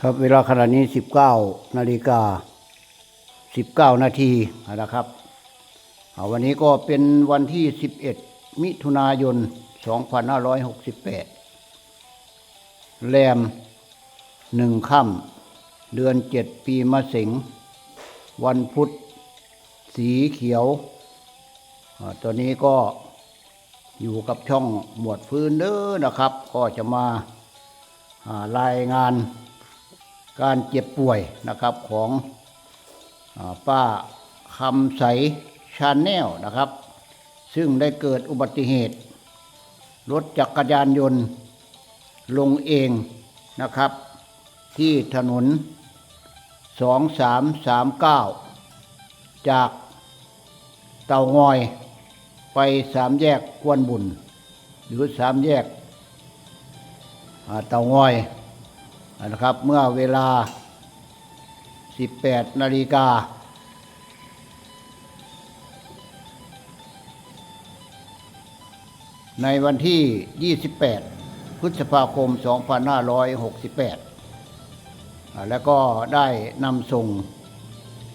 ครับเวลาขณะนี้สิบเก้านาฬิกาสิบเก้านาทีนะครับวันนี้ก็เป็นวันที่สิบเอ็ดมิถุนายนสองพันห้าร้อยหกสิบแปดแรมหนึ่งค่ำเดือนเจ็ดปีมะเสงวันพุธสีเขียวอตัวนี้ก็อยู่กับช่องหมวดฟื้นเด้อนะครับ ก็จะมารายงาน การเจ็บป่วยนะครับของอป้าคำใสชาแนลนะครับ ซึ่งได้เกิดอุบัติเหตุ รถจักรยานยนต์ลงเองนะครับ ที่ถนน 2339 จากเตางอยไปสามแยกกวนบุญ หรือสามแยกเตางอย นะครับเมื่อเวลา 18 นาฬิกา ในวันที่ 28 พฤษภาคม 2568 แล้วก็ได้นำส่ง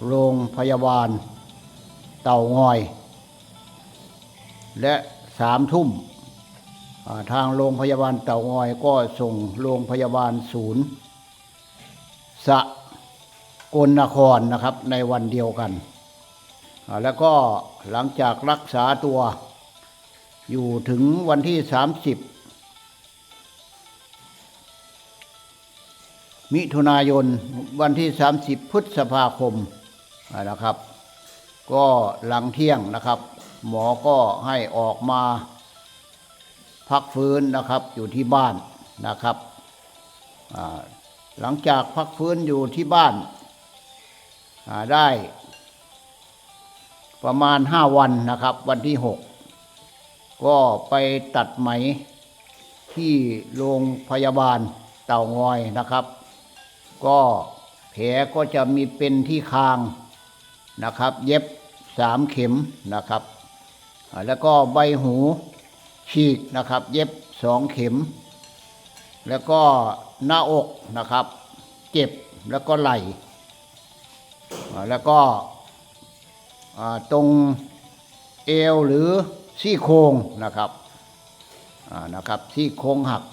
โรงพยาบาลเต่างอย และสามทุ่มทางโรงพยาบาลเต่างอยก็ส่งโรงพยาบาลศูนย์ สะกลนครนะครับในวันเดียวกัน แล้วก็หลังจากรักษาตัวอยู่ถึงวันที่ 30 มิถุนายนวันที่ 30 พฤษภาคมนะครับ ก็หลังเที่ยงนะครับ หมอก็ให้ออกมาพักฟื้นนะครับอยู่ที่บ้านนะครับ หลังจากพักฟื้นอยู่ที่บ้านได้ ประมาณห้าวันนะครับ วันที่หกก็ไปตัดไหมที่โรงพยาบาลเต่างอยนะครับ ก็แผลก็จะมีเป็นที่คางนะครับ เย็บสามเข็มนะครับ แล้วก็ใบหูฉีกนะครับ เย็บสองเข็ม แล้วก็หน้าอกนะครับ เจ็บแล้วก็ไหล่แล้วก็ตรงเอวหรือซี่โครงนะครับนะครับซี่โครงหัก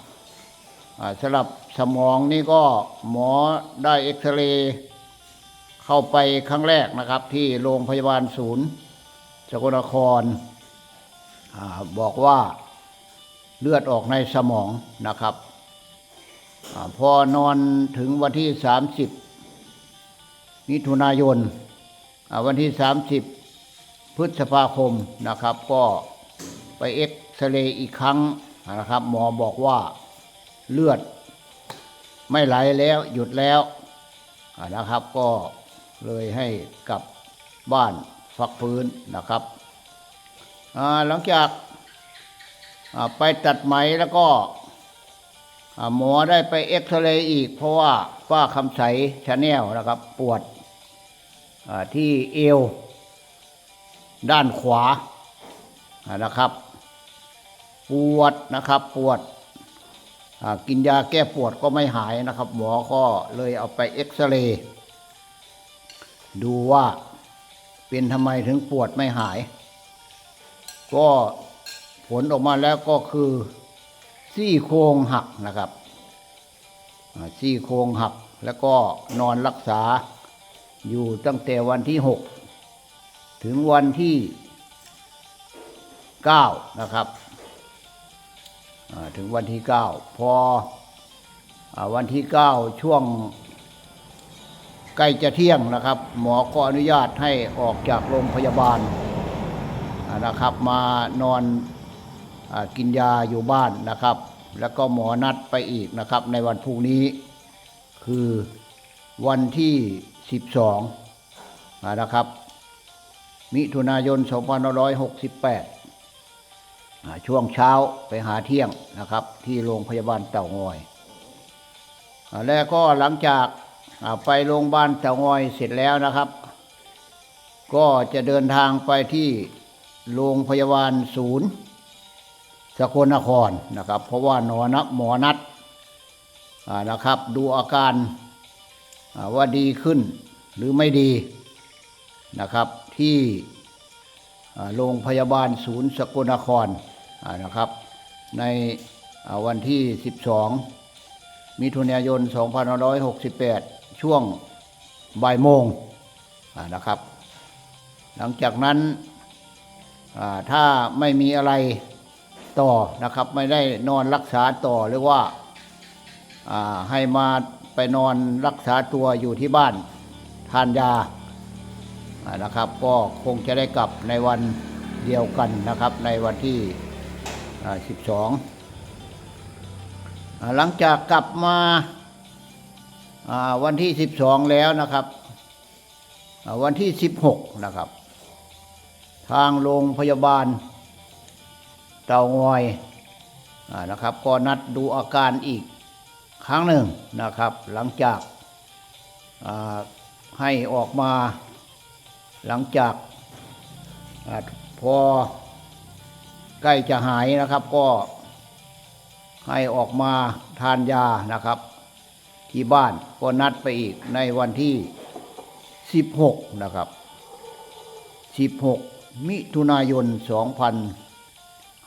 สำหรับสมองนี่ก็หมอได้เอ็กซเรย์เข้าไปครั้งแรกนะครับ ที่โรงพยาบาลศูนย์สกลนครอบอกว่าเลือดออกในสมองนะครับ พอนอนถึงวันที่ 30 มิถุนายน วันที่ 30 พฤษภาคมนะครับ ก็ไปเอ็กซเรย์อีกครั้งนะครับ หมอบอกว่าเลือดไม่ไหลแล้วหยุดแล้วนะครับ ก็เลยให้กลับบ้านพักฟื้นนะครับหลังจากไปตัดไหมแล้วก็ หมอได้ไปเอ็กซเรย์อีก เพราะว่าป้าคำใสชาแนลนะครับ ปวดที่เอว ด้านขวานะครับ ปวดนะครับปวดกินยาแก้ปวดก็ไม่หายนะครับ หมอก็เลยเอาไปเอ็กซเรย์ดูว่าเป็นทำไมถึงปวดไม่หาย ก็ผลออกมาแล้วก็คือ ซี่โครงหักนะครับซี่โครงหักแล้วก็นอนรักษาอยู่ตั้งแต่วันที่หกถึงวันที่เก้านะครับถึงวันที่เก้าพออวันที่เก้าช่วงใกล้จะเที่ยงนะครับ หมอก็อนุญาตให้ออกจากโรงพยาบาลนะครับ มานอน กินยาอยู่บ้านนะครับ แล้วก็หมอนัดไปอีกนะครับ ในวันพรุ่งนี้คือวันที่ 12นะครับ มิถุนายน 2568 ช่วงเช้าไปหาเที่ยงนะครับ ที่โรงพยาบาลเต่างอยอาแล้วก็หลังจากไปโรงพยาบาลเต่างอยเสร็จแล้วนะครับ ก็จะเดินทางไปที่โรงพยาบาลศูนย์ สกลนครนะครับ เพราะว่าหนอนับหมอนัดนะครับ ดูอาการว่าดีขึ้นหรือไม่ดีนะครับ ที่โรงพยาบาลศูนย์สกลนครนะครับ ในวันที่ 12 มิถุนายน 2568 ช่วงบ่ายโมงนะครับ หลังจากนั้นถ้าไม่มีอะไร ต่อนะครับ ไม่ได้นอนรักษาต่อหรือว่าให้มาไปนอนรักษาตัวอยู่ที่บ้านทานยานะครับ ก็คงจะได้กลับในวันเดียวกันนะครับ ในวันที่อ่า12อ่าหลังจากกลับมาวันที่ 12 แล้วนะครับวันที่ 16 นะครับ ทางโรงพยาบาล เตางอยอนะครับ ก็นัดดูอาการอีกครั้งหนึ่งนะครับ หลังจากาให้ออกมาหลังจากอาพอใกล้จะหายนะครับก็ให้ออกมาทานยานะครับ ที่บ้านก็นัดไปอีกในวันที่ 16 นะครับ 16 มิถุนายน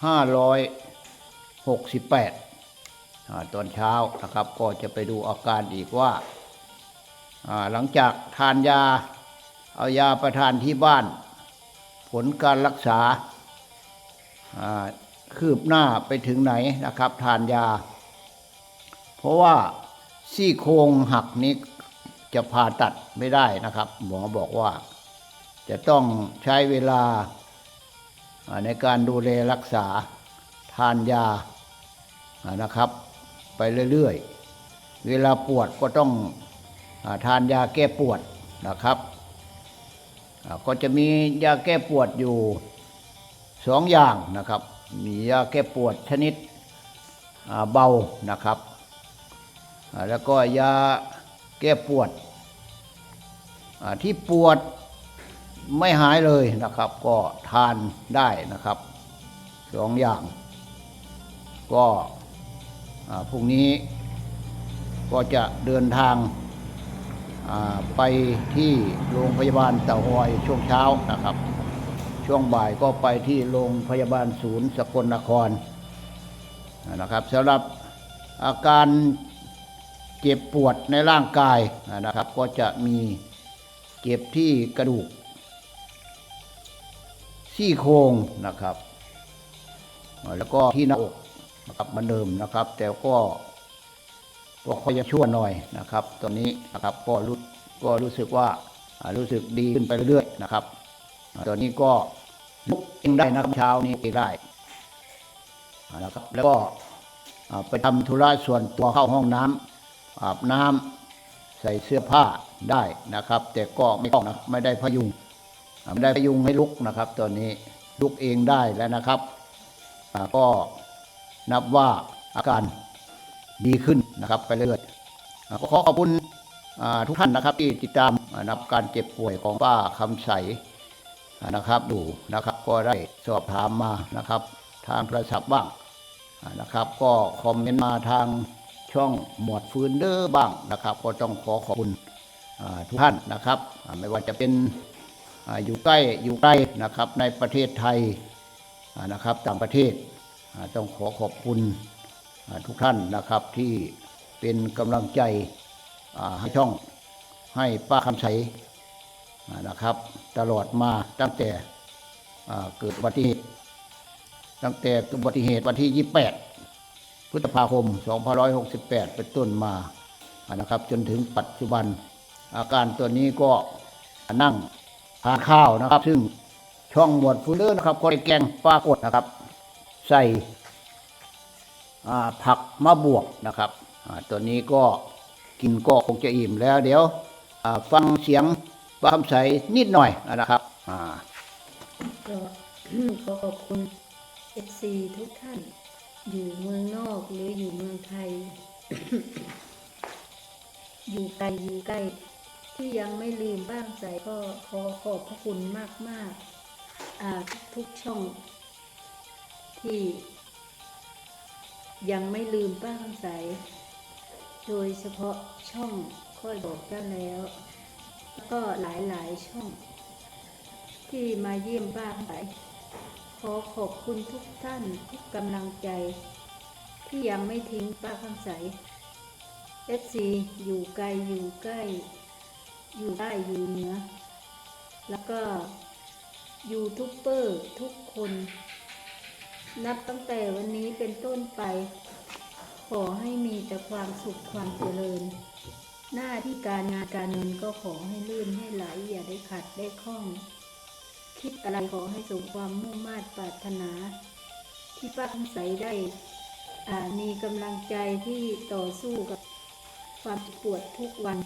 2568อ่าตอนเช้านะครับ ก็จะไปดูอาการอีกว่า หลังจากทานยา เอายาประทานที่บ้าน ผลการรักษาคืบหน้าไปถึงไหนนะครับ ทานยา เพราะว่าซี่โครงหักนี้จะผ่าตัดไม่ได้นะครับ หมอบอกว่า จะต้องใช้เวลา ในการดูแลรักษาทานยานะครับ ไปเรื่อยๆ เวลาปวดก็ต้องอทานยาแก้ปวดนะครับก็จะมียาแก้ปวดอยู่สองอย่างนะครับ มียาแก้ปวดชนิดเบานะครับ แล้วก็ยาแก้ปวดที่ปวด ไม่หายเลยนะครับ ก็ทานได้นะครับสองอย่าง ก็พรุ่งนี้ก็จะเดินทางไปที่โรงพยาบาลเต่างอยช่วงเช้านะครับ ช่วงบ่ายก็ไปที่โรงพยาบาลศูนย์สกลนครนะครับสำหรับอาการเจ็บปวดในร่างกายนะครับ ก็จะมีเจ็บที่กระดูก ซี่โครงนะครับ แล้วก็ที่หน้าอกนะครับเหมือนเดิมนะครับ แต่ก็ก็ค่อยจะชั่วหน่อยนะครับ ตอนนี้นะครับก็รู้ก็รู้สึกว่ารู้สึกดีขึ้นไปเรื่อยๆนะครับ ตอนนี้ก็ลุกเองได้นะครับเช้านี้ได้นะครับ แล้วก็ไปทำธุระส่วนตัวเข้าห้องน้ำอาบน้ำใส่เสื้อผ้าได้นะครับ แต่ก็ไม่ต้องนะไม่ได้พยุง ไม่ได้พยุงให้ลุกนะครับตอนนี้ลุกเองได้แล้วนะครับก็นับว่าอาการดีขึ้นนะครับไปเรื่อยก็ขอขอบคุณทุกท่านนะครับที่ติดตามนับการเจ็บป่วยของป้าคำใสนะครับดูนะครับก็ได้สอบถามมานะครับ ทางโทรศัพท์บ้างนะครับ ก็คอมเมนต์มาทางช่องหมวดฟืนเดอร์บ้างนะครับ ก็ต้องขอขอบคุณทุกท่านนะครับ ไม่ว่าจะเป็น อยู่ใกล้อยู่ใกล้นะครับในประเทศไทยนะครับต่างประเทศต้องขอขอบคุณทุกท่านนะครับที่เป็นกำลังใจให้ช่องให้ป้าคำใสนะครับ ตลอดมาตั้งแต่เกิดอุบัติเหตุ ตั้งแต่เกิดอุบัติเหตุวันที่ 28 พฤษภาคม 2568 เป็นต้นมานะครับ จนถึงปัจจุบัน อาการตัวนี้ก็นั่ง ทานข้าวนะครับ ซึ่งช่องหมวดฟูเลอร์นะครับก็ได้แกงปลากดนะครับ ใส่อ่าผักมะบวกนะครับอ่าตัวนี้ก็กินก็คงจะอิ่มแล้ว เดี๋ยวอ่าฟังเสียงปลาคำใสนิดหน่อยนะครับอ่าก็ขอขอบคุณ FC ทุกท่าน อยู่เมืองนอกหรืออยู่เมืองไทย อยู่ไกลอยู่ใกล้ ที่ยังไม่ลืมบ้างใจก็ขอขอบพระคุณมากมากทุกช่อง ที่ยังไม่ลืมป้าคำใสโดยเฉพาะช่องค่อยบอกเจ้าแล้วแล้ว ก็หลายๆช่อง ที่มาเยี่ยมบ้านไปขอขอบคุณทุกท่านทุกกำลังใจ ที่ยังไม่ทิ้งป้าคำใส FC อยู่ไกลอยู่ใกล้ อยู่ใต้อยู่เหนือ แล้วก็ยูทูบเบอร์ทุกคน นับตั้งแต่วันนี้เป็นต้นไป ขอให้มีแต่ความสุขความเจริญ หน้าที่การงานการเงินก็ขอให้ลื่นให้ไหลอย่าได้ขัดได้ข้อง คิดอะไรขอให้สมความมุ่งมา่ปรารถนา ที่ป้าคำใสได้อ่ามีกำลังใจที่ต่อสู้กับความปวดทุกวัน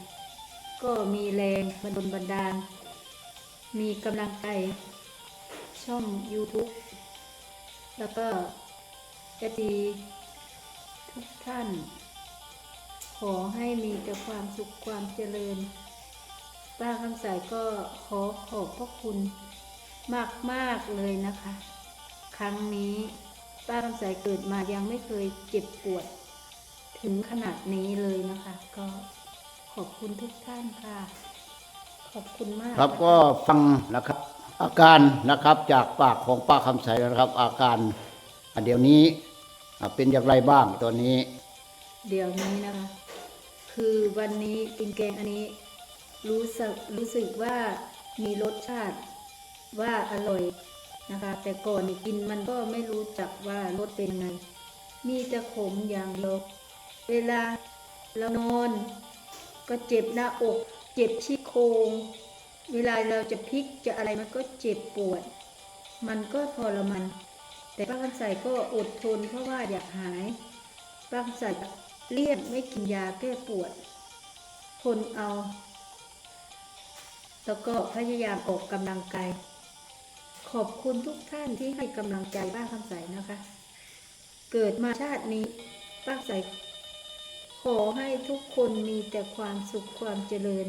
ก็มีแรงบันดลบันดาล มีกำลังใจ ช่อง YouTube แล้วก็เอดีทุกท่าน ขอให้มีแต่ความสุขความเจริญ ป้าคำใสก็ขอขอบพระคุณมากมากเลยนะคะ ครั้งนี้ป้าคำใสเกิดมายังไม่เคยเจ็บปวด ถึงขนาดนี้เลยนะคะ ก็ ขอบคุณทุกท่านค่ะ ขอบคุณมาก ครับนะะก็ฟังนะครับ อาการนะครับจากปากของป้าคำใสนะครับ อาการอะเดี๋ยวนี้อะเป็นอย่างไรบ้างตอนนี้ เดี๋ยวนี้นะคะ คือวันนี้กินแกงอันนี้ รู้สึกรู้สึกว่ามีรสชาติว่าอร่อยนะคะ แต่ก่อนนี่กินมันก็ไม่รู้จักว่ารสเป็นไง มีแต่ขมอย่างเดียวเวลาเรานอน ก็เจ็บหน้าอก เจ็บชี้โครงเวลาเราจะพลิกจะอะไรมันก็เจ็บปวด มันก็ทรมานแต่ป้าคำใสก็อดทนเพราะว่าอยากหายป้าคำใสเลี่ยงไม่กินยาแก้ปวดทนเอา แล้วก็พยายามออกกำลังกายขอบคุณทุกท่านที่ให้กำลังใจป้าคำใสนะคะ เกิดมาชาตินี้ป้าใส ขอให้ทุกคนมีแต่ความสุขความเจริญ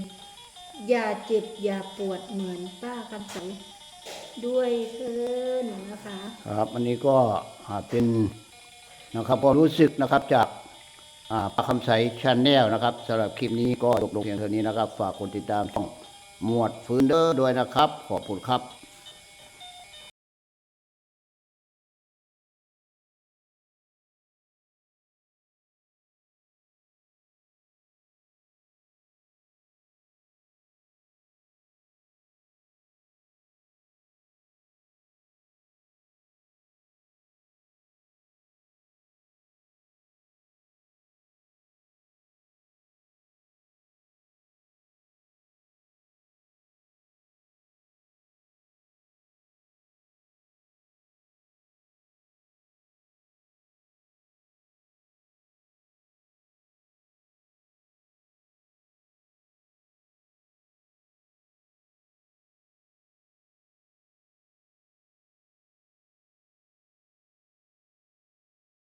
อย่าเจ็บอย่าปวดเหมือนป้าคำใสด้วยเถินนะคะ ครับอันนี้ก็เป็นนะครับพอรู้สึกนะครับจากอ่าปาคำใสชาแนลนะครับสำหรับคลิปนี้ก็จบลงเพียงเท่านี้นะครับ ฝากกดติดตามช่องหมวดฟื้นเดอร์ด้วยนะครับ ขอบคุณครับ